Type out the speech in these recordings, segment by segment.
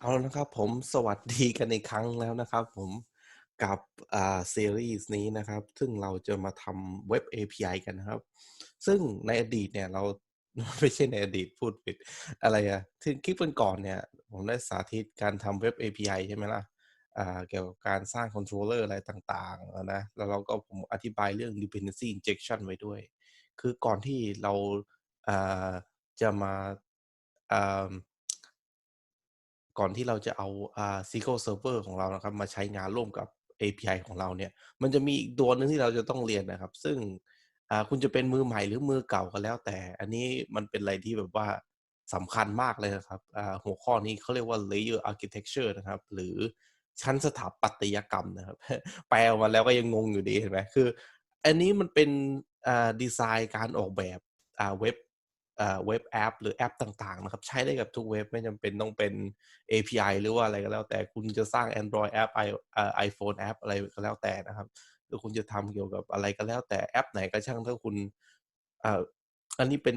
เอาละนะครับผมสวัสดีกันอีกครั้งแล้วนะครับผมกับอ่าซีรีส์นี้นะครับ ซึ่งเราจะมาทำเว็บ API กันนะครับ ซึ่งในอดีตเนี่ยเราไม่ใช่ในอดีตพูดผิดอะไรอะที่คลิปก่อนเนี่ย ผมได้สาธิตการทำเว็บ API ใช่ไหมล่ะอ่าเกี่ยวกับการสร้างคอนโทรลเลอร์อะไรต่างๆนะแล้วเราก็ผมอธิบายเรื่อง dependency injection ไว้ด้วย คือก่อนที่เราอ่าจะมาอ่า ก่อนที่เราจะเอาอ่า SQL Server ของเรานะครับ มาใช้งานร่วมกับ API ของเราเนี่ย มันจะมีอีกตัวนึงที่เราจะต้องเรียนนะครับ ซึ่งอ่าคุณจะเป็นมือใหม่หรือมือเก่าก็แล้ว แต่อันนี้มันเป็นอะไรที่แบบว่าสำคัญมากเลยนะครับอ่าหัวข้อนี้เขาเรียกว่า Layer Architecture นะครับ หรือชั้นสถาปัตยกรรมนะครับ แปลมาแล้วก็ยังงงอยู่ดีเห็นไหมคือ อันนี้มันเป็นอ่าดีไซน์การออกแบบอ่าเว็บ เว็บแอป หรือแอปต่างๆนะครับใช้ได้กับทุกเว็บไม่จำเป็นต้องเป็น API หรือว่าอะไรก็แล้วแต่คุณจะสร้าง Android แอป i อ่า iPhone แอปอะไรก็แล้วแต่นะครับหรือคุณจะทำเกี่ยวกับอะไรก็แล้วแต่แอปไหนก็ช่างถ้าคุณอ,อันนี้เป็น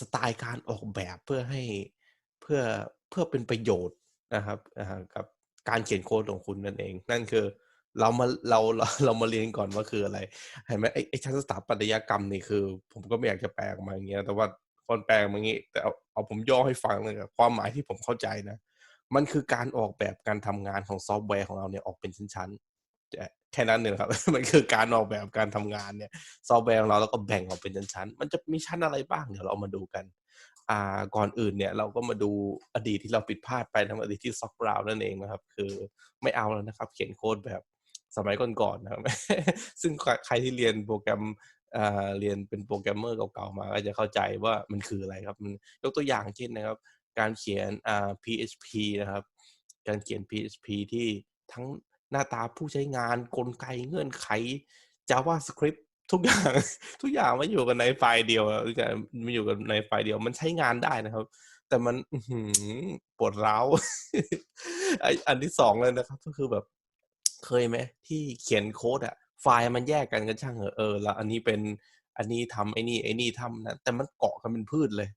สไตล์การออกแบบเพื่อให้เพื่อเพื่อเป็นประโยชน์นะครับกับการเขียนโค้ดของคุณนั่นเอง นั่นคือ เรามาเราเราเรามาเรียนก่อนว่าคืออะไรเห็นไหมไอ้ไอ้ชั้นสถาปัตยกรรมนี่คือ ผมก็ไม่อยากจะแปลออกมาอย่างเงี้ยแต่ว่าคนแปลมาอย่างงี้ แต่เอาเอาผมย่อให้ฟังเลยครับความหมายที่ผมเข้าใจนะ มันคือการออกแบบการทำงานของซอฟต์แวร์ของเราเนี่ยออกเป็นชั้นๆแค่นั้นเองครับ มันคือการออกแบบการทำงานเนี่ยซอฟต์แวร์ของเราแล้วก็แบ่งออกเป็นชั้นๆมันจะมีชั้นอะไรบ้างเดี๋ยวเรามาดูกันอ่าก่อนอื่นเนี่ยเราก็มาดูอดีตที่เราผิดพลาดไปทั้งอดีตที่ซอกราวนั่นเองนะครับ คือไม่เอาแล้วนะครับ เขียนโค้ดแบบ สมัยก่อนๆนะครับซึ่งใครที่เรียนโปรแกรมเรียนเป็นโปรแกรมเมอร์เก่าๆมาก็จะเข้าใจว่ามันคืออะไรครับมันยกตัวอย่างเช่นนะครับ การเขียน PHP นะครับ การเขียน PHP ที่ทั้งหน้าตาผู้ใช้งานกลไกเงื่อนไข JavaScript ทุกอย่างทุกอย่างมันอยู่กันในไฟล์เดียวอะมันอยู่กันในไฟล์เดียว มันใช้งานได้นะครับ แต่มันปวดร้าวอันที่สองเลยนะครับ ก็คือแบบ เคยไหมที่เขียนโค้ดอะไฟล์มันแยกกันก็ช่างเหอะเออแล้วอันนี้เป็นอันนี้ทำไอ้นี่ไอ้นี่ทำนะแต่มันเกาะกันเป็นพืชเลย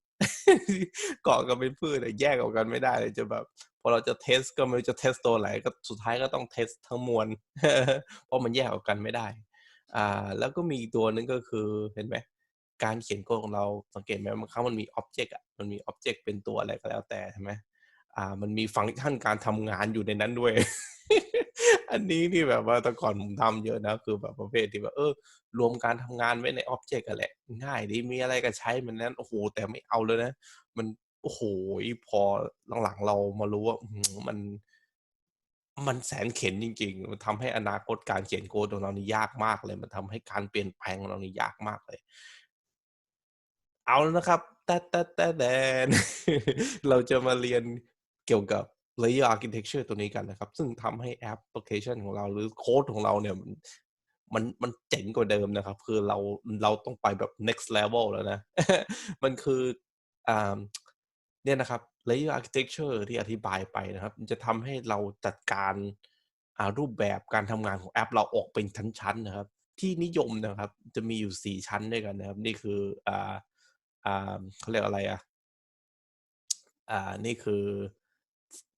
เกาะกันเป็นพืชเลยแยกออกกันไม่ได้เลยจะแบบพอเราจะเทสก็ไม่รู้จะเทสตัวไหนก็สุดท้ายก็ต้องเทสทั้งมวลเพราะมันแยกออกกันไม่ได้ อ่า แล้วก็มีตัวนึงก็คือเห็นไหมการเขียนโค้ดของเราสังเกตไหมบางครั้งมันมีอ็อบเจกต์อะมันมีอ็อบเจกต์เป็นตัวอะไรก็แล้วแต่ใช่ไหมอ่า มันมีฟังก์ชันการทำงานอยู่ในนั้นด้วย อันนี้นี่แบบว่าแต่ก่อนผมทำเยอะนะ คือแบบประเภทที่แบบเออ รวมการทำงานไว้ในอ็อบเจกต์อะแหละ ง่ายดีมีอะไรก็ใช้มันนั้น โอ้โห แต่ไม่เอาเลยนะ มันโอ้โหพอหลังๆเรามารู้ว่ามัน มันแสนเข็ญจริง ๆ มันทำให้อนาคตการเขียนโค้ดของเรานี่ยากมากเลย มันทำให้การเปลี่ยนแปลงของเรานี่ยากมากเลย เอาแล้วนะครับแต๊ะๆๆแดนเราจะมาเรียนเกี่ยวกับ Layer Architecture ตัวนี้กันนะครับ ซึ่งทำให้แอปพลิเคชันของเราหรือโค้ดของเราเนี่ยมันมันมันเจ๋งกว่าเดิมนะครับ คือเราเราต้องไปแบบ next level แล้วนะ มันคืออ่าเนี่ยนะครับ Layer Architecture ที่อธิบายไปนะครับ มันจะทำให้เราจัดการอ่ารูปแบบการทำงานของแอป เราออกเป็นชั้นๆนะครับ ที่นิยมนะครับ จะมีอยู่ 4 ชั้นด้วยกันนะครับ นี่คืออ่าอ่าเขาเรียกอะไรอะอ่านี่คือ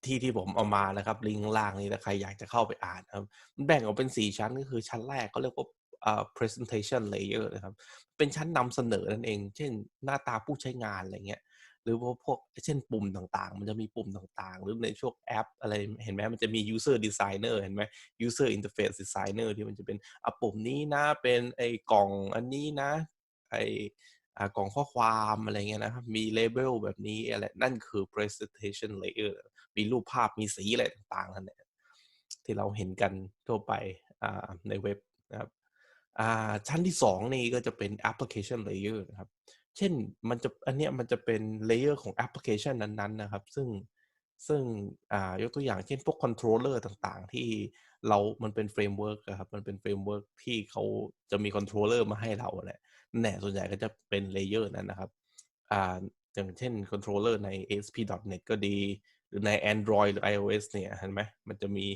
ที่ที่ผมเอามานะครับ ลิงก์ล่างนี้ถ้าใครอยากจะเข้าไปอ่านครับมันแบ่งออกเป็น 4 ชั้นก็คือชั้นแรกก็เรียกว่าอ่า presentation layer นะครับ เป็นชั้นนำเสนอนั่นเอง เช่นหน้าตาผู้ใช้งานอะไรเงี้ยหรือว่าพวกเช่นปุ่มต่างๆ มันจะมีปุ่มต่างๆ หรือในช่วงแอปอะไรเห็นไหมมันจะมี user designer เห็นไหม user interface designer ที่มันจะเป็นอะปุ่มนี้นะเป็นไอ้กล่องอันนี้นะไอ้อ่กล่องข้อความอะไรเงี้ยนะครับ มีเลเบลแบบนี้อะไรนั่นคือ presentation layer มีรูปภาพมีสีอะไรต่างๆนั่นแหละที่เราเห็นกันทั่วไปในเว็บนะครับชั้นที่ 2 นี่ก็จะเป็น application layer นะครับ เช่นมันจะอันเนี้ยมันจะเป็น layer ของแอปพลิเคชันนั้นๆนะครับ ซึ่งซึ่งยกตัวอย่างเช่นพวก controller ต่างๆ ที่เรา มันเป็นเฟรมเวิร์กครับ มันเป็นเฟรมเวิร์กที่เขาจะมี controller มาให้เราแหละแน่ส่วนใหญ่ก็จะเป็นเลเยอร์นั้นนะครับ อ่า อย่างเช่นคอนโทรลเลอร์ใน ASP.NET ก็ดี รือใน Android หรือ iOS เนี่ยเห็นไหมมันจะมี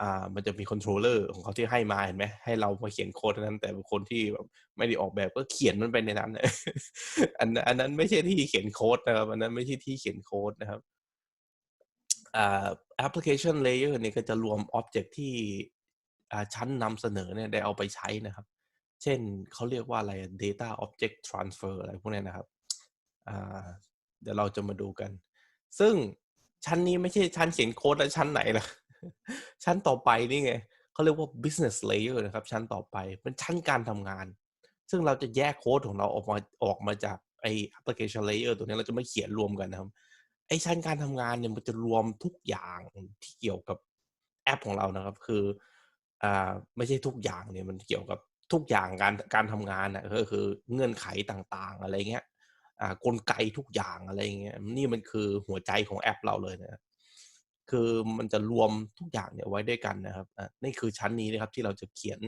อ่ามันจะมีคอนโทรลเลอร์ของเขาที่ให้มาเห็นไหมให้เรามาเขียนโค้ดนั้น แต่คนที่แบบไม่ได้ออกแบบก็เขียนมันไปในนั้นอันอันนั้นไม่ใช่ที่เขียนโค้ดนะครับ อันนั้นไม่ใช่ที่เขียนโค้ดนะครับอ่า application layer เนี่ยก็จะรวม object ที่อ่าชั้นนำเสนอเนี่ยได้เอาไปใช้นะครับ เช่นเขาเรียกว่าอะไร data object transfer อะไรพวกนี้นะครับอ่าเดี๋ยวเราจะมาดูกัน ซึ่ง ชั้นนี้ไม่ใช่ชั้นเขียนโค้ดแล้วชั้นไหนล่ะ ชั้นต่อไปนี่ไงเขาเรียกว่า business layer นะครับ ชั้นต่อไปเป็นชั้นการทำงาน ซึ่งเราจะแยกโค้ดของเราออกมาออกมาจากไอ application layer ตัวนี้เราจะไม่เขียนรวมกันนะครับไอชั้นการทำงานเนี่ยมันจะรวมทุกอย่างที่เกี่ยวกับแอปของเรานะครับ คืออ่าไม่ใช่ทุกอย่างเนี่ยมันเกี่ยวกับทุกอย่างการการทำงานนะก็คือเงื่อนไขต่างๆ อะไรเงี้ย กลไกทุกอย่างอะไรเงี้ยนี่มันคือหัวใจของแอปเราเลยนะคือมันจะรวมทุกอย่างเนี่ยไว้ด้วยกันนะครับอ่านี่คือชั้นนี้นะครับที่เราจะเขียน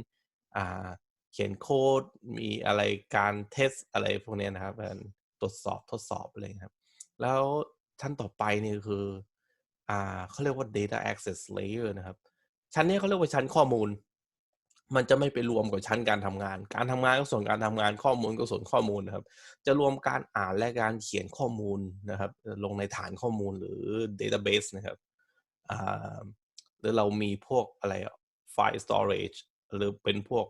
อ่าเขียนโค้ดมีอะไรการเทสอะไรพวกนี้นะครับการตรวจสอบทดสอบอะไรครับ แล้วชั้นต่อไปนี่คืออ่าเขาเรียกว่า data access layer นะครับ ชั้นนี้เขาเรียกว่าชั้นข้อมูล มันจะไม่ไปรวมกับชั้นการทำงาน การทำงานก็ส่วนการทำงานข้อมูลก็ส่วนข้อมูลนะครับ จะรวมการอ่านและการเขียนข้อมูลนะครับ ลงในฐานข้อมูลหรือ database นะครับหรือเรามีพวกอะไรไฟล์ storage หรือเป็นพวก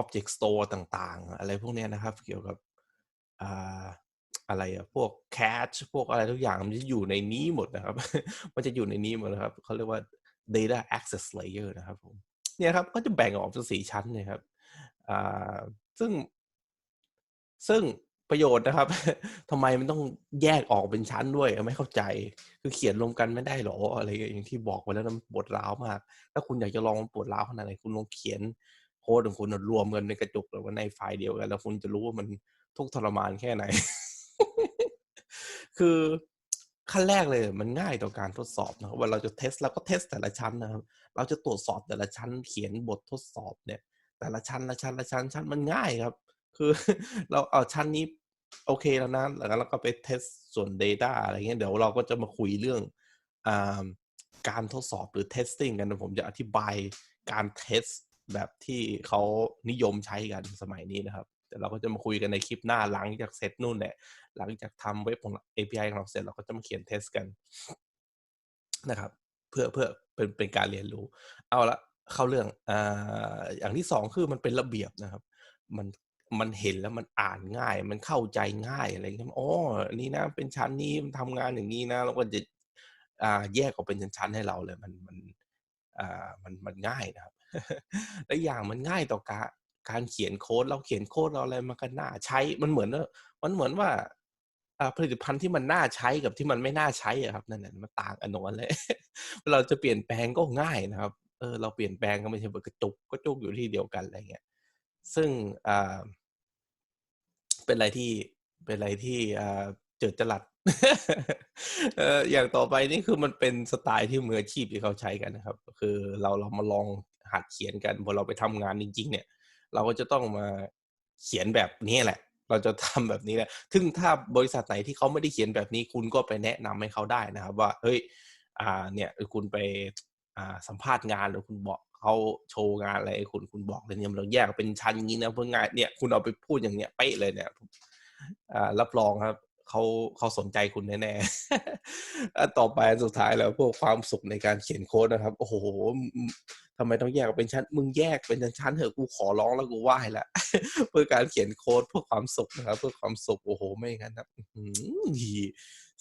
object store ต่างๆ อะไรพวกนี้นะครับ เกี่ยวกับอ่าอะไรอะพวก cache พวกอะไรทุกอย่างมันจะอยู่ในนี้หมดนะครับ มันจะอยู่ในนี้หมดนะครับเขาเรียกว่า data access layer นะครับผม เนี่ยครับก็จะแบ่งออกเป็นสี่ชั้นนี่ยครับอ่าซึ่ง ซึ่งประโยชน์นะครับทำไมมันต้องแยกออกเป็นชั้นด้วยไม่เข้าใจ คือเขียนรวมกันไม่ได้หรออะไรอย่างที่บอกไปแล้วนะปวดร้าวมาก ถ้าคุณอยากจะลองปวดร้าวขนาดไหนคุณลองเขียนโค้ดของคุณรวมกันในกระจุกหรือว่าในไฟล์เดียวกัน แล้วคุณจะรู้ว่ามันทุกทรมานแค่ไหน คือ ขั้นแรกเลยมันง่ายต่อการทดสอบนะครับว่าเราจะเทสเราก็เทสแต่ละชั้นนะครับ เราจะตรวจสอบแต่ละชั้นเขียนบททดสอบเนี่ย แต่ละชั้นละชั้นละชั้นชั้นมันง่ายครับ คือเราเอาชั้นนี้โอเคแล้วนะแล้วเราก็ไปเทสส่วน Data อะไรเงี้ยเดี๋ยวเราก็จะมาคุยเรื่องอการทดสอบหรือ testing กันนะผมจะอธิบายการเทสแบบที่เขานิยมใช้กันสมัยนี้นะครับ แต่เราก็จะมาคุยกันในคลิปหน้าหลังจากเสร็จนู่นแหละหลังจากทำเว็บของ API ของเราเสร็จเราก็จะมาเขียนเทสกันนะครับ เพื่อเพื่อเป็นเป็นการเรียนรู้ เอาละเข้าเรื่องอ่าอย่างที่สองคือมันเป็นระเบียบนะครับ มันมันเห็นแล้วมันอ่านง่าย มันเข้าใจง่ายอะไรเงี้ยอ๋ออันนี้นะ เป็นชั้นนี้มันทำงานอย่างนี้นะแล้วก็จะอ่าแยกออกเป็นชั้นๆให้เราเลยมันมันอ่ามันมันง่ายนะครับและอย่างมันง่ายต่อการ การเขียนโค้ดเราเขียนโค้ดเราอะไรมันก็น่าใช้มันเหมือนมันเหมือนว่าผลิตภัณฑ์ที่มันน่าใช้กับที่มันไม่น่าใช้อะครับนั่นแหละมันต่างกันนั้นเลย เราจะเปลี่ยนแปลงก็ง่ายนะครับเออเราเปลี่ยนแปลงก็ไม่ใช่กระจุกกระจุกอยู่ที่เดียวกันอะไรเงี้ยซึ่งอ่าเป็นอะไรที่เป็นอะไรที่อ่าเจิดจรัสเอออย่างต่อไปนี่คือมันเป็นสไตล์ที่มืออาชีพที่เขาใช้กันนะครับ คือเราเรามาลองหัดเขียนกันพอเราไปทำงานจริง ๆ เนี่ย เราก็จะต้องมาเขียนแบบนี้แหละ เราจะทำแบบนี้แหละซึ่งถ้าบริษัทไหนที่เขาไม่ได้เขียนแบบนี้คุณก็ไปแนะนำให้เขาได้นะครับ ว่าเฮ้ยอ่าเนี่ยคุณไปอ่าสัมภาษณ์งานหรือคุณบอกเขาโชว์งานอะไรคุณคุณบอกเลยเนี่ยเราแยกเป็นชั้นอย่างนี้นะเพื่องานเนี่ยคุณเอาไปพูดอย่างเนี้ยเป๊ะเลยเนี่ยอ่ารับรองครับ เขาเขาสนใจคุณแน่ๆอันต่อไปสุดท้ายแล้วพวกความสุขในการเขียนโค้ดนะครับ โอ้โหทำไมต้องแยกเป็นชั้น มึงแยกเป็นชั้นๆเถอะกูขอร้องแล้วกูไหว้ละเพื่อการเขียนโค้ดเพื่อความสุขนะครับ เพื่อความสุขโอ้โห ไม่งั้นนะ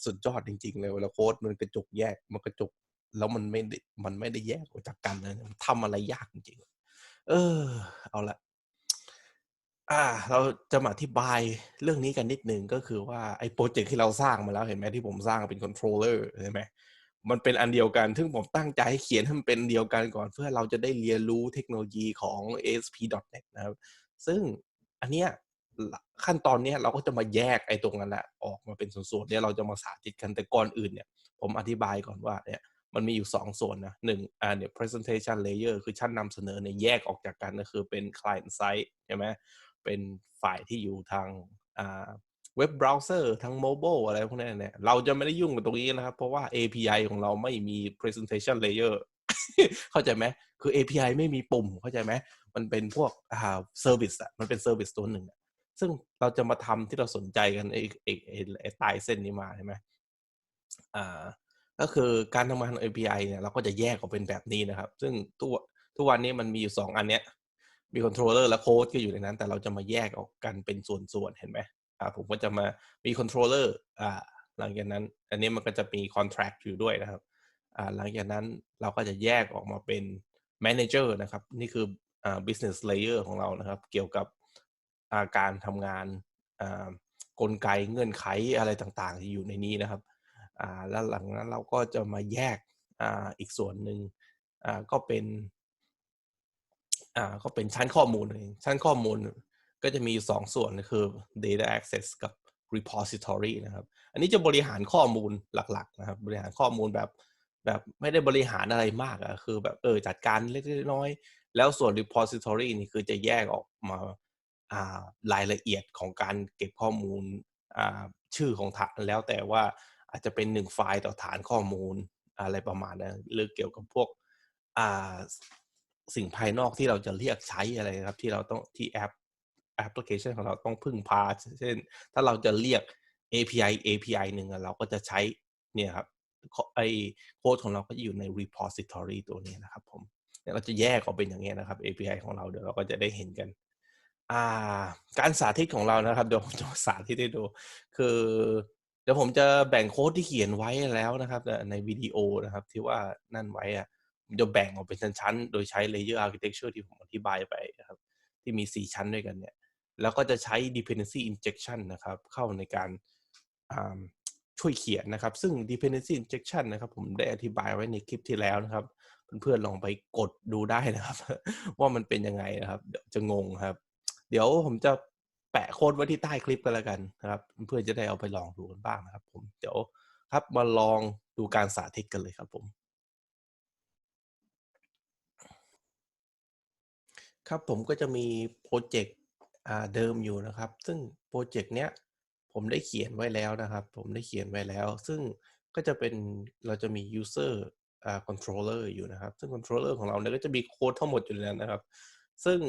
สุดยอดจริง ๆ เลยเวลาโค้ดมันกระจุกแยกมันกระจุกแล้วมันไม่ได้มันไม่ได้แยกออกจากกันเลยทำอะไรยากจริงๆเออ เอาละ อ่า เราจะมาอธิบายเรื่องนี้กันนิดหนึ่งก็คือว่าไอ้โปรเจกต์ที่เราสร้างมาแล้วเห็นไหมที่ผมสร้างเป็นคอนโทรลเลอร์เห็นไหมมันเป็นอันเดียวกัน ซึ่งผมตั้งใจให้เขียนให้มันเป็นเดียวกันก่อน เพื่อเราจะได้เรียนรู้เทคโนโลยีของ ASP.NET นะครับ ซึ่งอันเนี้ยขั้นตอนเนี้ยเราก็จะมาแยกไอ้ตรงนั้นแหละออกมาเป็นส่วนๆเนี่ยเราจะมาสาธิตกันแต่ก่อนอื่นเนี่ย ผมอธิบายก่อนว่าเนี่ยมันมีอยู่ 2 ส่วนนะหนึ่งอ่าเนี่ย presentation layer คือชั้นนำเสนอเนี่ยแยกออกจากกันก็คือเป็น client side ใช่ไหม เป็นฝ่ายที่อยู่ทางเว็บเบราว์เซอร์ทางโมบายอะไรพวกนี้เนี่ยเราจะไม่ได้ยุ่งกับตรงนี้นะครับ เพราะว่า API ของเราไม่มี presentation layer เข้าใจไหมคือ API ไม่มีปุ่มเข้าใจไหมมันเป็นพวกอ่า service อะมันเป็น service ตัวหนึ่งซึ่งเราจะมาทำที่เราสนใจกันไอ้ไอ้ไอ้ไอ้ใต้เส้นนี้มาใช่ไหมอ่าก็คือการทำงาน API เนี่ยเราก็จะแยกออกเป็นแบบนี้นะครับ ซึ่งตัวทุกวันนี้มันมีอยู่สองอันเนี้ย มีคอนโทรลเลอร์และโค้ดก็อยู่ในนั้น แต่เราจะมาแยกออกกันเป็นส่วนๆ เห็นไหมอ่าผมก็จะมามีคอนโทรลเลอร์อ่าหลังจากนั้น อันนี้มันก็จะมีคอนแท c t อยู่ด้วยนะครับอ่าหลังจากนั้นเราก็จะแยกออกมาเป็น manager นะครับ นี่คืออ่า business layer ของเรานะครับ เกี่ยวกับอาการทำงานอ่ากลไกเงื่อนไขอะไรต่างๆ ที่อยู่ในนี้นะครับอ่าแล้วหลังนั้นเราก็จะมาแยกอ่าอีกส่วนหนึ่งอ่าก็เป็น อ่าก็เป็นชั้นข้อมูลเองชั้นข้อมูลก็จะมีสองส่วนคือ data access กับ repository นะครับ อันนี้จะบริหารข้อมูลหลักๆนะครับ บริหารข้อมูลแบบแบบไม่ได้บริหารอะไรมากอะคือแบบเออจัดการเล็กๆน้อยๆแล้วส่วน repository นี่คือจะแยกออกมาอ่ารายละเอียดของการเก็บข้อมูลอ่าชื่อของฐานแล้วแต่ว่าอาจจะเป็นหนึ่งไฟล์ต่อฐานข้อมูลอะไรประมาณนั้นหรือเกี่ยวกับพวกอ่า สิ่งภายนอกที่เราจะเรียกใช้อะไรครับ ที่เราต้องที่แอปแอปพลิเคชันของเราต้องพึ่งพา เช่น ถ้าเราจะเรียก API API หนึ่งเราก็จะใช้เนี่ยครับไอโค้ดของเราก็อยู่ใน repository ตัวนี้นะครับผมเนี่ยเราจะแยกออกเป็นอย่างเงี้ยนะครับ API ของเราเดี๋ยวเราก็จะได้เห็นกัน อ่า การสาธิตของเรานะครับเดี๋ยวผมจะสาธิตให้ดู คือ เดี๋ยวผมจะแบ่งโค้ดที่เขียนไว้แล้วนะครับ ในวิดีโอนะครับที่ว่านั่นไว้อะ จะแบ่งออกเป็นชั้นๆ โดยใช้ layer architecture ที่ผมอธิบายไปนะครับ ที่มี 4 ชั้นด้วยกันเนี่ย แล้วก็จะใช้ dependency injection นะครับ เข้าในการช่วยเขียนนะครับ ซึ่ง dependency injection นะครับ ผมได้อธิบายไว้ในคลิปที่แล้วนะครับ เพื่อนๆลองไปกดดูได้นะครับ ว่ามันเป็นยังไงนะครับเดี๋ยวจะงงครับ เดี๋ยวผมจะแปะโค้ดไว้ที่ใต้คลิปกันแล้วกันนะครับ เพื่อนๆจะได้เอาไปลองดูกันบ้างนะครับ ผมเดี๋ยวครับมาลองดูการสาธิตกันเลยครับผม ครับผมก็จะมีโปรเจกต์เดิมอยู่นะครับ ซึ่งโปรเจกต์เนี้ยผมได้เขียนไว้แล้วนะครับ ผมได้เขียนไว้แล้ว ซึ่งก็จะเป็นเราจะมี user อ่า controller อยู่นะครับ ซึ่ง controller ของเราเนี่ยก็จะมีโค้ดทั้งหมดอยู่ในนั้นนะครับ ซึ่ง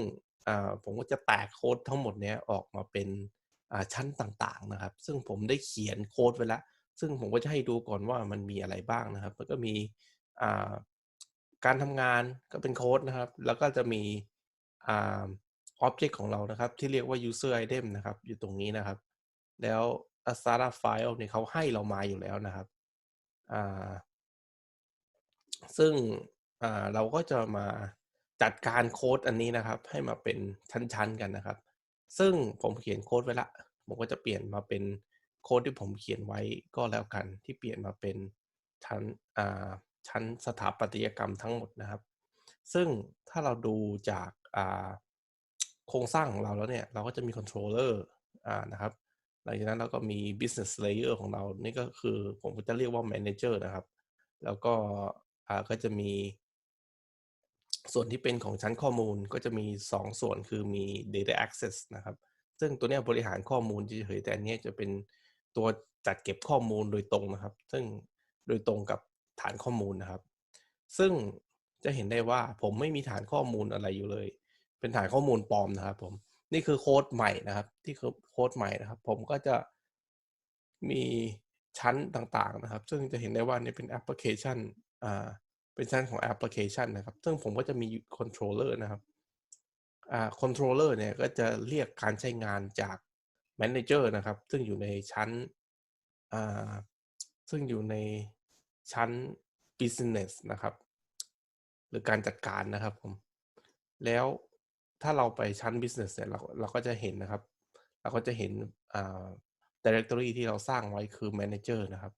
ผมก็จะแตกโค้ดทั้งหมดเนี้ยออกมาเป็นชั้นต่างๆนะครับ ซึ่งผมได้เขียนโค้ดไว้แล้ว ซึ่งผมก็จะให้ดูก่อนว่ามันมีอะไรบ้างนะครับแล้วก็มีการทำงานก็เป็นโค้ดนะครับ แล้วก็จะมี อ่า object ของเรานะครับ ที่เรียกว่า user item นะครับ อยู่ตรงนี้นะครับ แล้ว a s t a r a file เนี่ยเขาให้เรามาอยู่แล้วนะครับอ่าซึ่งอ่าเราก็จะมาจัดการโค้ดอันนี้นะครับ ให้มาเป็นชั้นๆกันนะครับ ซึ่งผมเขียนโค้ดไว้ละ ผมก็จะเปลี่ยนมาเป็นโค้ดที่ผมเขียนไว้ก็แล้วกัน ที่เปลี่ยนมาเป็นชั้นอ่าชั้นสถาปัตยกรรมทั้งหมดนะครับ ซึ่งถ้าเราดูจาก โครงสร้างของเราแล้วเนี่ยเราก็จะมีคอนโทรลเลอร์อ่านะครับหลังจากนั้นเราก็มี business layer ของเรา นี่ก็คือผมก็จะเรียกว่า manager นะครับ แล้วก็อ่าก็จะมี ส่วนที่เป็นของชั้นข้อมูลก็จะมี2ส่วนคือมี data access นะครับ ซึ่งตัวนี้บริหารข้อมูลเฉยๆแต่อันนี้จะเป็นตัวจัดเก็บข้อมูลโดยตรงนะครับ ซึ่งโดยตรงกับฐานข้อมูลนะครับ ซึ่งจะเห็นได้ว่าผมไม่มีฐานข้อมูลอะไรอยู่เลย เป็นฐานข้อมูลปลอมนะครับ ผม นี่คือโค้ดใหม่นะครับ ที่คือโค้ดใหม่นะครับ ผมก็จะมีชั้นต่างๆนะครับ ซึ่งจะเห็นได้ว่านี่เป็นแอปพลิเคชันอ่าเป็นชั้นของแอปพลิเคชันนะครับ ซึ่งผมก็จะมีคอนโทรลเลอร์นะครับอ่าคอนโทรลเลอร์เนี่ยก็จะเรียกการใช้งานจากแม n เจอร์นะครับ ซึ่งอยู่ในชั้นอ่าซึ่งอยู่ในชั้น business นะครับ หรือการจัดการนะครับผม แล้ว ถ้าเราไปชั้น business เนี่ยเราเราก็จะเห็นนะครับ เราก็จะเห็นอ่า directory ที่เราสร้างไว้คือ manager นะครับ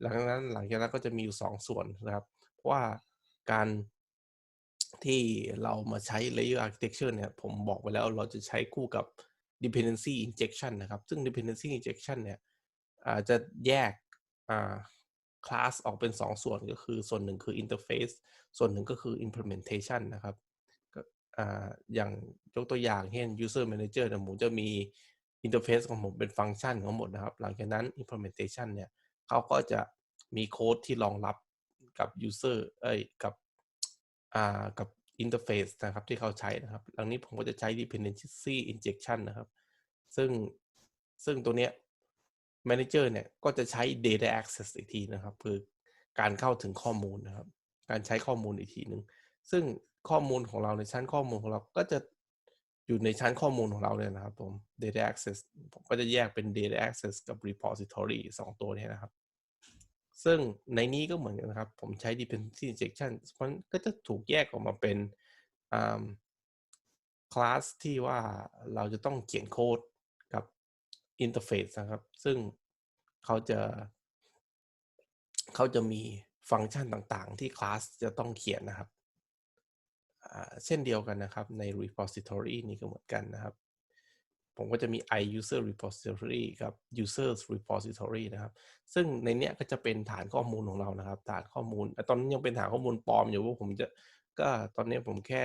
หลังจากนั้นหลังจากนั้นก็จะมีอยู่สองส่วนนะครับ เพราะว่าการที่เรามาใช้ layer architecture เนี่ย ผมบอกไปแล้วเราจะใช้คู่กับ dependency injection นะครับ ซึ่ง dependency injection เนี่ยอาจะแยกอ่า class ออกเป็น 2 ส่วนก็คือส่วนหนึ่งคือ interface ส่วนหนึ่งก็คือ implementation นะครับ อย่างยกตัวอย่างเช่น user manager เนี่ยผมจะมี interface ของผมเป็นฟังก์ชันของหมดนะครับ หลังจากนั้น implementation เนี่ยเขาก็จะมีโค้ดที่รองรับกับ user เอ้ยกับอ่ากับ interface นะครับที่เขาใช้นะครับ หลังนี้ผมก็จะใช้ dependency injection นะครับ ซึ่งซึ่งตัวเนี้ย manager เนี่ยก็จะใช้ data access อีกทีนะครับ คือการเข้าถึงข้อมูลนะครับ การใช้ข้อมูลอีกทีหนึ่งซึ่ง ข้อมูลของเราในชั้นข้อมูลของเราก็จะอยู่ในชั้นข้อมูลของเราเลยนะครับผม data access ผมก็จะแยกเป็น data access กับ repository สองตัวนี้นะครับ ซึ่งในนี้ก็เหมือนกันนะครับ ผมใช้ dependency injection มันก็จะถูกแยกออกมาเป็นคลาสที่ว่าเราจะต้องเขียนโค้ดกับอินเทอร์เฟซนะครับ ซึ่งเขาจะ เขาจะมีฟังก์ชันต่างๆ ที่คลาสจะต้องเขียนนะครับ เช่นเดียวกันนะครับ ใน repository นี้ก็เหมือนกันนะครับ ผมก็จะมี i user repository กับ users repository นะครับ ซึ่งในเนี้ยก็จะเป็นฐานข้อมูลของเรานะครับ ฐานข้อมูลตอนนี้ยังเป็นฐานข้อมูลปลอมอยู่ว่าผมจะก็ตอนนี้ผมแค่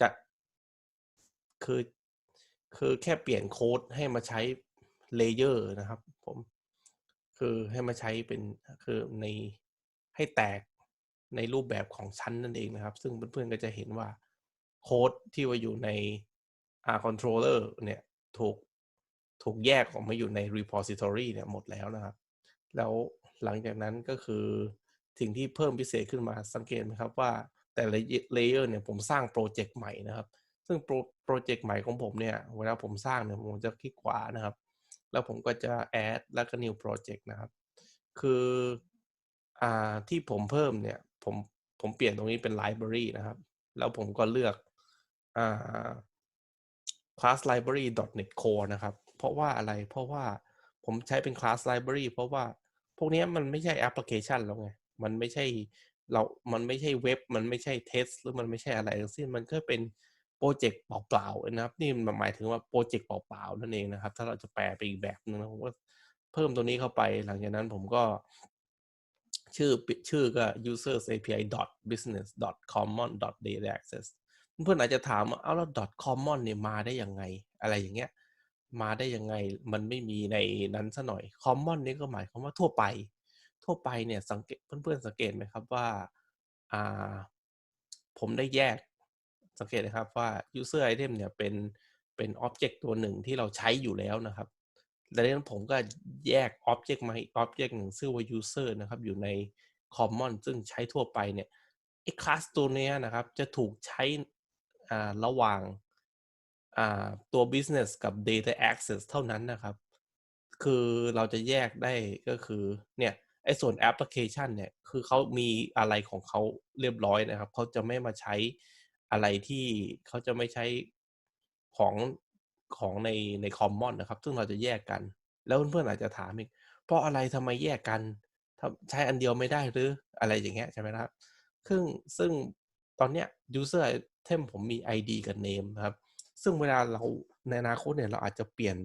จะคือคือแค่เปลี่ยนโค้ดให้มาใช้เลเยอร์นะครับ ผม คือให้มาใช้เป็นคือในให้แตก ในรูปแบบของชั้นนั่นเองนะครับ ซึ่งเพื่อนๆก็จะเห็นว่าโค้ดที่ว่าอยู่ใน R controller เนี่ยถูกถูกแยกออกมาอยู่ใน repository เนี่ยหมดแล้วนะครับ แล้วหลังจากนั้นก็คือสิ่งที่เพิ่มพิเศษขึ้นมาสังเกตไหมครับว่าแต่ละเลเยอร์เนี่ยผมสร้างโปรเจกต์ใหม่นะครับ ซึ่งโปรเจกต์ใหม่ของผมเนี่ยเวลาผมสร้างเนี่ยผมจะคลิกขวานะครับ แล้วผมก็จะ add แล้วก็ new project นะครับ คืออ่าที่ผมเพิ่มเนี่ย ผมผมเปลี่ยนตรงนี้เป็น library นะครับ แล้วผมก็เลือกอ่า class library .NET Core นะครับ เพราะว่าอะไรเพราะว่าผมใช้เป็น class library เพราะว่าพวกนี้มันไม่ใช่แอปพลิเคชันแล้วไง มันไม่ใช่เรา มันไม่ใช่เว็บ มันไม่ใช่เทสหรือมันไม่ใช่อะไรทั้งสิ้น มันก็เป็นโปรเจกต์เปล่าๆนะครับ นี่มันหมายถึงว่าโปรเจกต์เปล่าๆนั่นเองนะครับ ถ้าเราจะแปลไปอีกแบบนึงนะผมก็เพิ่มตัวนี้เข้าไป หลังจากนั้นผมก็ ชื่อชื่อก็ users api business common data access เพื่อนอาจจะถามว่าเอาแล้ว common เนี่ยมาได้ยังไง อะไรอย่างเงี้ย มาได้ยังไงมันไม่มีในนั้นซะหน่อย common นี่ก็หมายความว่าทั่วไป ทั่วไปเนี่ยสังเกตเพื่อนๆสังเกตไหมครับว่าอ่าผมได้แยกสังเกตนะครับว่า user item เนี่ยเป็นเป็น object ตัวหนึ่งที่เราใช้อยู่แล้วนะครับ ดังนั้นผมก็แยก Object มาอีก Object หนึ่งชื่อว่า User นะครับ อยู่ใน Common ซึ่งใช้ทั่วไปเนี่ยไอ้คลาสตัวนี้นะครับ จะถูกใช้ระหว่างตัว Business กับ Data Access เท่านั้นนะครับ คือเราจะแยกได้ก็คือเนี่ยไอ้ส่วนแอปพลิเคชันเนี่ยคือเขามีอะไรของเขาเรียบร้อยนะครับ เขาจะไม่มาใช้อะไรที่เขาจะไม่ใช้ของ ของในในคอมมอนนะครับ ซึ่งเราจะแยกกัน แล้วเพื่อนๆอาจจะถามอีก เพราะอะไรทำไมแยกกันใช้อันเดียวไม่ได้หรืออะไรอย่างเงี้ยใช่ไหมครับซึ่งซึ่งตอนเนี้ย user item ผมมี ID กับ name นะครับ ซึ่งเวลาเราในอนาคตเนี่ยเราอาจจะเปลี่ยน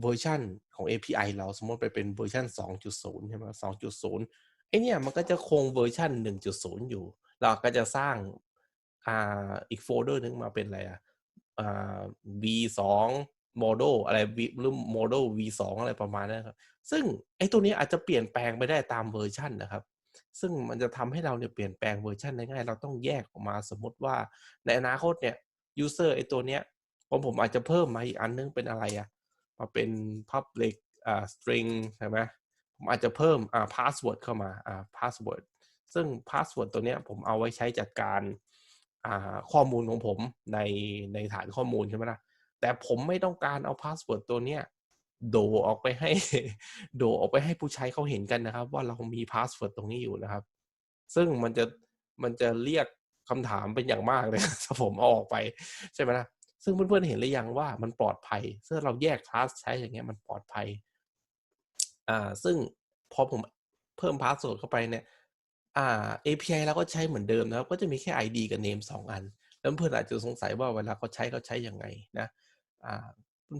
เวอร์ชันของ API เราสมมติไปเป็นเวอร์ชัน2.0ใช่ไหม2.0ไอเนี่ยมันก็จะคงเวอร์ชัน1.0 อยู่ เราก็จะสร้างอ่าอีกโฟลเดอร์นึงมาเป็นอะไรอะ V2 model อะไรหรือ model V2 อะไรประมาณนั้นครับ ซึ่งไอ้ตัวนี้อาจจะเปลี่ยนแปลงไปได้ตามเวอร์ชันนะครับ ซึ่งมันจะทำให้เราเนี่ยเปลี่ยนแปลงเวอร์ชันได้ง่าย เราต้องแยกออกมาสมมติว่า ในอนาคตเนี่ย user ไอ้ตัวเนี้ยผมผมอาจจะเพิ่มมาอีกอันนึงเป็นอะไรอะมาเป็น public อ่า string ใช่ไหมผมอาจจะเพิ่มอ่า password เข้ามาอ่า password ซึ่ง password ตัวเนี้ยผมเอาไว้ใช้จัดการ ข้อมูลของผมในในฐานข้อมูลใช่ไหมล่ะแต่ผมไม่ต้องการเอาพาสเวิร์ดตัวเนี้ยโดออกไปให้โดออกไปให้ผู้ใช้เขาเห็นกันนะครับ ว่าเรามีพาสเวิร์ดตรงนี้อยู่นะครับ ซึ่งมันจะมันจะเรียกคำถามเป็นอย่างมากเลยถ้าผมเอาออกไปใช่ไหมล่ะซึ่งเพื่อนๆเห็นหรือยังว่ามันปลอดภัยซึ่งเราแยกคลาสใช้อย่างเงี้ยมันปลอดภัยอ่าซึ่งพอผมเพิ่มพาสเวิร์ดเข้าไปเนี่ย อ่า API เราก็ใช้เหมือนเดิมนะครับ ก็จะมีแค่ ID กับ name 2อัน แล้วเพื่อนอาจจะสงสัยว่าเวลาเขาใช้เขาใช้ยังไงนะอ่า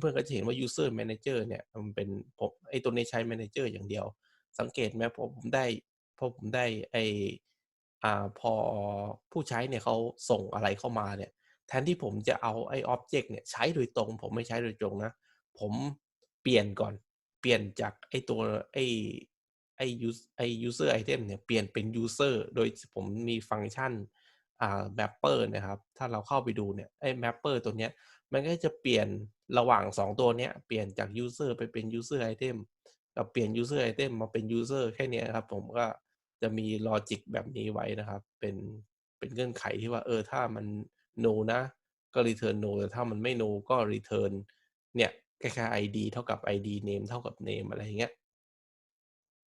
เพื่อนๆก็จะเห็นว่า user manager เนี่ยมันเป็นผมไอตัวนี้ใช้ manager อย่างเดียว สังเกตไหมพอผมได้พอผมได้ไออ่าพอผู้ใช้เนี่ยเขาส่งอะไรเข้ามาเนี่ยแทนที่ผมจะเอาไอ้ object เนี่ยใช้โดยตรง ผมไม่ใช้โดยตรงนะ ผมเปลี่ยนก่อน เปลี่ยนจากไอตัวไอ ไอ use ไอ user item เนี่ยเปลี่ยนเป็น user โดยผมมีฟังก์ชันอ่า mapper นะครับ ถ้าเราเข้าไปดูเนี่ยไอ mapper ตัวเนี้ยมันก็จะเปลี่ยนระหว่าง 2 ตัวเนี้ย เปลี่ยนจาก user ไปเป็น user item กับเปลี่ยน user item มาเป็น user แค่นี้ครับ ผมก็จะมีลอจิกแบบนี้ไว้นะครับ เป็นเป็นเงื่อนไขที่ว่าเออถ้ามัน no นะ ก็ return no แต่ถ้ามันไม่ no ก็ return เนี่ยคล้ายๆ id เท่ากับ id name เท่ากับ name อะไรอย่างเงี้ย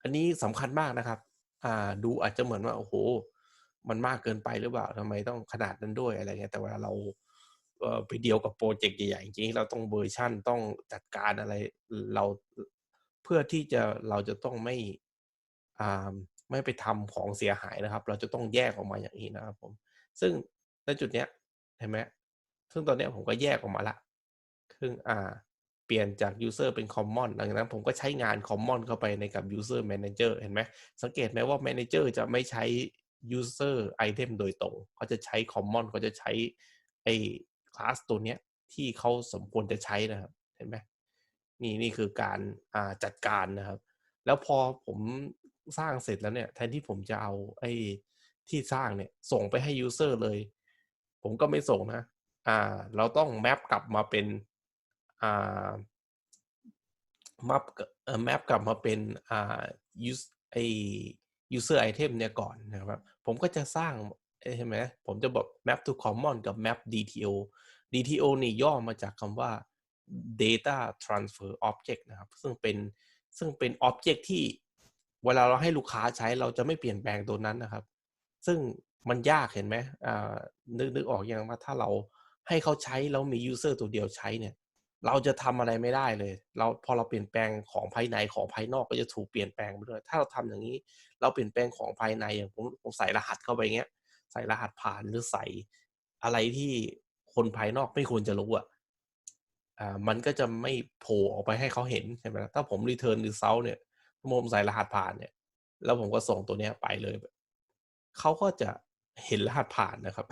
อันนี้สำคัญมากนะครับ อ่า ดูอาจจะเหมือนว่าโอ้โห มันมากเกินไปหรือเปล่าทำไมต้องขนาดนั้นด้วยอะไรเงี้ยแต่เวลาเราเอ่อไปเดีลกับพรเจกต์ใหญ่ๆจริงๆเราต้องเวอร์ชันต้องจัดการอะไรเราเพื่อที่จะเราจะต้องไม่อ่าไม่ไปทำของเสียหายนะครับ เราจะต้องแยกออกมาอย่างนี้นะครับ ผม ซึ่งณจุดเนี้ยเห็นไหมซึ่งตอนเนี้ยผมก็แยกออกมาล้วซึ่งอ่า เปลี่ยนจากยูสเซอร์เป็นคอมมอนหลังจากนั้นผมก็ใช้งานคอมมอนเข้าไปในกับ user manager เห็นไหมสังเกตไหมว่า manager จะไม่ใช้ user item โดยตรงเขาจะใช้คอมมอนเขาจะใช้ไอ้คลาสตัวเนี้ยที่เขาสมควรจะใช้นะครับ เห็นไหมนี่นี่คือการาจัดการนะครับ แล้วพอผมสร้างเสร็จแล้วเนี่ยแทนที่ผมจะเอาไอ้ที่สร้างเนี่ยส่งไปให้ยูสเซอร์เลย ผมก็ไม่ส่งนะอ่าเราต้อง map กลับมาเป็น อ่า map กเอ่อ map กลับมาเป็นอ่ายูสไอ user item เนี่ยก่อนนะครับผมก็จะสร้างเอ๊ะเห็นไหมผมจะบอก map to common กับ map DTO DTO นี่ย่อมาจากคำว่า data transfer object นะครับ ซึ่งเป็นซึ่งเป็นอ็อบเจกต์ที่เวลาเราให้ลูกค้าใช้เราจะไม่เปลี่ยนแปลงตัวนั้นนะครับ ซึ่งมันยากเห็นไหมอ่านึกนึกออกยังว่าถ้าเราให้เขาใช้แล้วมียูสเซอร์ตัวเดียวใช้เนี่ย เราจะทำอะไรไม่ได้เลย เราพอเราเปลี่ยนแปลงของภายในของภายนอกก็จะถูกเปลี่ยนแปลงไปด้วย ถ้าเราทำอย่างงี้ เราเปลี่ยนแปลงของภายในอย่างผมผมใส่รหัสเข้าไปอย่างเงี้ย ใส่รหัสผ่านหรือใส่อะไรที่คนภายนอกไม่ควรจะรู้อะอ่ามันก็จะไม่โผล่ออกไปให้เขาเห็นใช่ไหมถ้าผม return result เนี่ยผมใส่รหัสผ่านเนี่ย แล้วผมก็ส่งตัวเนี้ยไปเลย เขาก็จะ เห็นรหัสผ่านนะครับ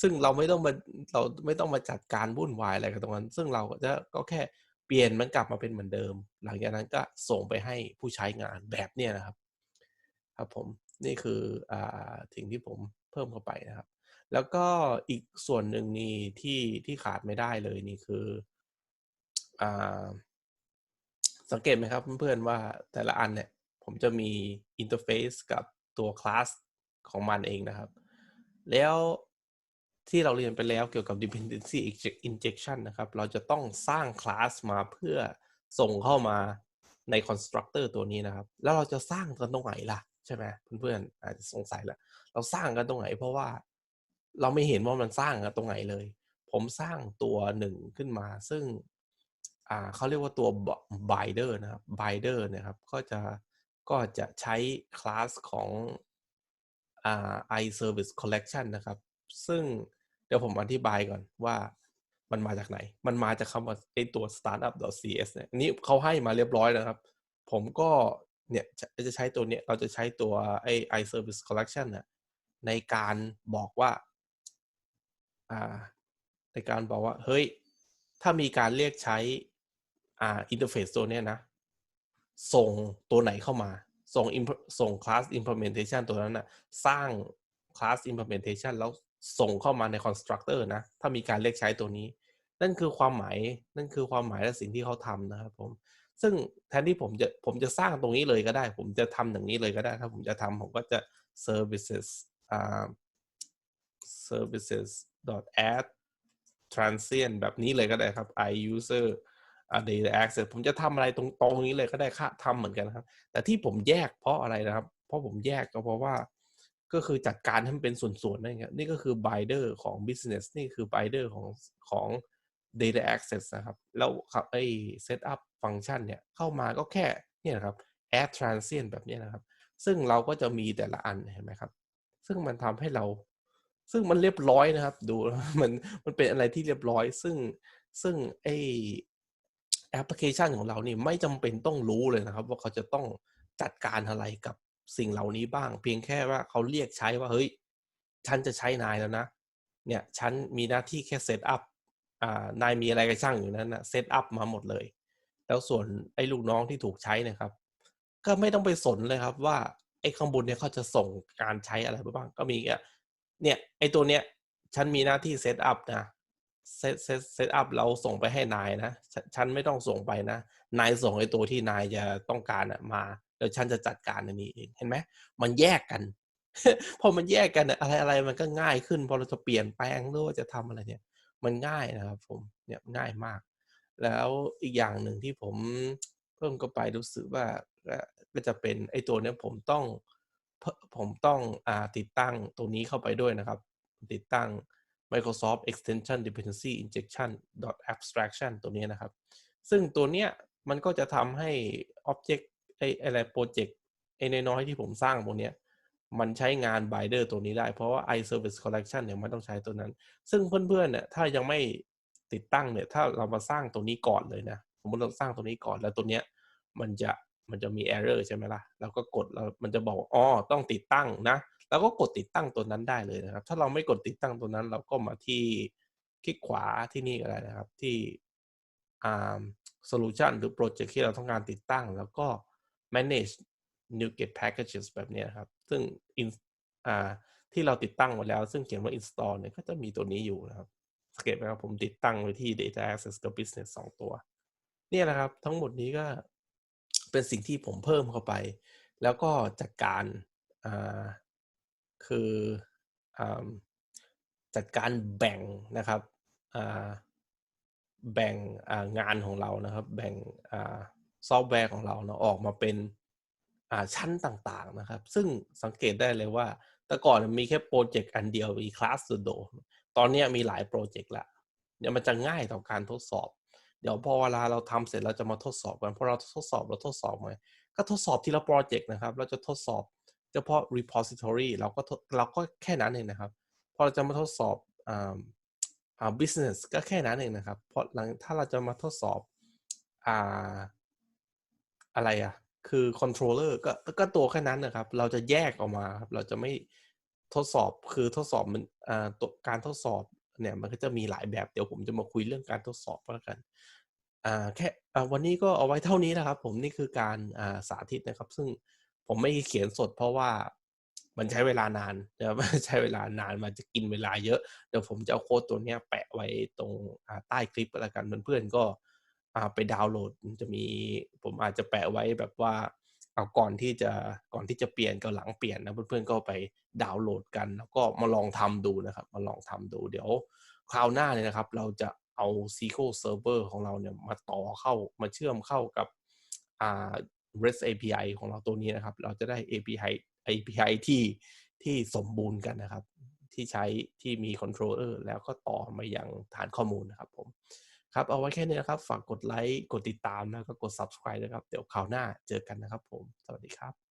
ซึ่งเราไม่ต้องมาเราไม่ต้องมาจัดการวุ่นวายอะไรกับตรงนั้น ซึ่งเราจะก็แค่เปลี่ยนมันกลับมาเป็นเหมือนเดิม หลังจากนั้นก็ส่งไปให้ผู้ใช้งานแบบเนี้ยนะครับ ครับผมนี่คืออ่าสิ่งที่ผมเพิ่มเข้าไปนะครับ แล้วก็อีกส่วนหนึ่งนี่ที่ที่ขาดไม่ได้เลยนี่คืออ่าสังเกตไหมครับเพื่อนๆว่าแต่ละอันเนี่ย ผมจะมีอินเทอร์เฟซกับตัวคลาสของมันเองนะครับ แล้วที่เราเรียนไปแล้วเกี่ยวกับ dependency injection นะครับ เราจะต้องสร้างคลาสมาเพื่อส่งเข้ามาใน constructor ตัวนี้นะครับ แล้วเราจะสร้างกันตรงไหนล่ะ ใช่ไหมเพื่อนๆอาจจะสงสัยแล้วเราสร้างกันตรงไหน เพราะว่าเราไม่เห็นว่ามันสร้างกันตรงไหนเลย ผมสร้างตัวหนึ่งขึ้นมา ซึ่งเขาเรียกว่าตัว binder นะครับ binder นี่ยครับ ก็จะก็จะใช้คลาสของ iService collection นะครับ ซึ่งเดี๋ยวผมอธิบายก่อนว่ามันมาจากไหน มันมาจากคำว่าไอตัว startup.cs เนี่ยอันนี้เขาให้มาเรียบร้อยแล้วนะครับ ผมก็เนี่ยจะจะใช้ตัวเนี้ยเราจะใช้ตัวไอ iService collection นะในการบอกว่าอ่าในการบอกว่า เฮ้ย ถ้ามีการเรียกใช้อ่าอินเทอร์เฟซตัวเนี้ยนะ ส่งตัวไหนเข้ามา ส่งส่งคลาส implementation ตัวนั้นน่ะสร้างคลาส implementation แล้วส่งเข้ามาใน constructor นะ ถ้ามีการเรียกใช้ตัวนี้ นั่นคือความหมายนั่นคือความหมายและสิ่งที่เขาทำนะครับผมซึ่งแทนที่ผมจะผมจะสร้างตรงนี้เลยก็ได้ ผมจะทำอย่างนี้เลยก็ได้ ถ้าผมจะทำผมก็จะ services อ่า services.add transient แบบนี้เลยก็ได้ครับ i user data access ผมจะทำอะไรตรงตรงนี้เลยก็ได้ค่ะทำเหมือนกันนะครับ แต่ที่ผมแยกเพราะอะไรนะครับ เพราะผมแยกก็เพราะว่าก็คือจัดการให้มันเป็นส่วนๆนั่นไงนี่ก็คือ binder ของ business นี่คือ binder ของของ data access นะครับ แล้วครับไอ้ setup ฟังก์ชันเนี่ยเข้ามาก็แค่เนี่ยนะครับ add transient แบบนี้นะครับ ซึ่งเราก็จะมีแต่ละอันเห็นไหมครับ ซึ่งมันทำให้เรา ซึ่งมันเรียบร้อยนะครับ ดูมันมันเป็นอะไรที่เรียบร้อย ซึ่งซึ่งไอ้ แอปพลิเคชันของเรานี่ไม่จำเป็นต้องรู้เลยนะครับ ว่าเขาจะต้องจัดการอะไรกับสิ่งเหล่านี้บ้าง เพียงแค่ว่าเขาเรียกใช้ว่าเฮ้ยฉันจะใช้นายแล้วนะ เนี่ยฉันมีหน้าที่แค่ set up อ่านายมีอะไรก็ช่างอยู่นั้นน่ะ set up มาหมดเลย แล้วส่วนไอ้ลูกน้องที่ถูกใช้นี่ยครับ ก็ไม่ต้องไปสนเลยครับว่าไอ้ข้างบนเนี่ยเขาจะส่งการใช้อะไรบ้างก็มีเนี่ยไอ้ตัวเนี้ยฉันมีหน้าที่ set up นะ set set set up แล้วส่งไปให้นายนะฉฉันไม่ต้องส่งไปนะ นายส่งไอ้ตัวที่นายจะต้องการมา แล้วฉันจะจัดการอันนี้เองเห็นไหมมันแยกกันพอมันแยกกันอะไรอะไรมันก็ง่ายขึ้น พอเราจะเปลี่ยนแปลงหรือว่าจะทำอะไรเนี่ย มันง่ายนะครับผมเนี่ยง่ายมาก แล้วอีกอย่างหนึ่งที่ผมเพิ่มเข้าไปรู้สึกว่าก็จะเป็นไอ้ตัวเนี้ยผมต้องผมต้องอ่าติดตั้งตัวนี้เข้าไปด้วยนะครับ ติดตั้ง Microsoft Extension Dependency Injection abstraction ตัวนี้นะครับ ซึ่งตัวเนี้ยมันก็จะทำให้ Object ไออะไรโปรเจกต์ไอน้อยๆที่ผมสร้างตรงเนี้ยมันใช้งาน binder ตัวนี้ได้ เพราะว่า iService Collection เนี่ยมันต้องใช้ตัวนั้น ซึ่งเพื่อนๆเนี่ยถ้ายังไม่ติดตั้งเนี่ยถ้าเรามาสร้างตัวนี้ก่อนเลยนะสมมติเราสร้างตัวนี้ก่อนแล้วตัวเนี้ยมันจะมันจะมี error ใช่ไหมล่ะเราก็กดแล้วมันจะบอกอ๋อต้องติดตั้งนะ แล้วก็กดติดตั้งตัวนั้นได้เลยนะครับ ถ้าเราไม่กดติดตั้งตัวนั้น เราก็มาที่คลิกขวาที่นี่ก็ได้นะครับ ที่อ่า solution หรือโปรเจกต์ที่เราต้องการติดตั้ง แล้วก็ manage NuGet packages แบบนี้นครับ ซึ่ง in อ่าที่เราติดตั้งไว้แล้ว ซึ่งเขียนว่า install เนี่ยก็จะมีตัวนี้อยู่นะครับสังเกตไหมครับผมติดตั้งไว้ที่ data access กับ business 2 ตัว เนี่ยนะครับ ทั้งหมดนี้ก็เป็นสิ่งที่ผมเพิ่มเข้าไป แล้วก็จัดการอ่า คืออจัดการแบ่งนะครับแบ่งงานของเรานะครับ แบ่งซอฟต์แวร์ของเราเนาะออกมาเป็นชั้นต่างๆนะครับ ซึ่งสังเกตได้เลยว่า แต่ก่อนมีแค่โปรเจกต์อันเดียวมีคลาสโดตอนนี้มีหลายโปรเจกต์ละเนี่ยมันจะง่ายต่อการทดสอบ เดี๋ยวพอเวลาเราทำเสร็จเราจะมาทดสอบกันพอเราทดสอบเราทดสอบไหมก็ทดสอบทีละโปรเจกต์นะครับ เราจะทดสอบ เฉพาะ repository เราก็เราก็แค่นั้นเองนะครับ พอเราจะมาทดสอบอ่าอ่า business ก็แค่นั้นเองนะครับ เพราะหลังถ้าเราจะมาทดสอบอ่าอะไรอะคือ controller ก็ก็ตัวแค่นั้นนะครับ เราจะแยกออกมาครับ เราจะไม่ทดสอบคือทดสอบมันอ่าตัวการทดสอบเนี่ยมันก็จะมีหลายแบบเดี๋ยวผมจะมาคุยเรื่องการทดสอบแล้วกันอ่าแค่วันนี้ก็เอาไว้เท่านี้นะครับ ผมนี่คือการอ่าสาธิตนะครับ ซึ่ง ผมไม่เขียนสดเพราะว่ามันใช้เวลานานนะครับใช้เวลานานมันจะกินเวลาเยอะ เดี๋ยวผมจะเอาโค้ดตัวนี้แปะไว้ตรงใต้คลิปแล้วกันเพื่อนๆก็ไปดาวน์โหลดจะมีผมอาจจะแปะไว้แบบว่าเอาก่อนที่จะก่อนที่จะเปลี่ยนกับหลังเปลี่ยนนะเพื่อนๆก็ไปดาวน์โหลดกัน แล้วก็มาลองทำดูนะครับ มาลองทำดู เดี๋ยวคราวหน้าเนี่ยนะครับ เราจะเอา SQL Server ของเราเนี่ยมาต่อเข้ามาเชื่อมเข้ากับอ่า REST API ของเราตัวนี้นะครับ เราจะได้ API API ที่ที่สมบูรณ์กันนะครับ ที่ใช้ที่มี controller แล้วก็ต่อมายังฐานข้อมูลนะครับผมครับ เอาไว้แค่นี้นะครับ ฝากกดไลค์ กดติดตามแล้วก็กด subscribe นะครับ เดี๋ยวคราวหน้าเจอกันนะครับผม สวัสดีครับ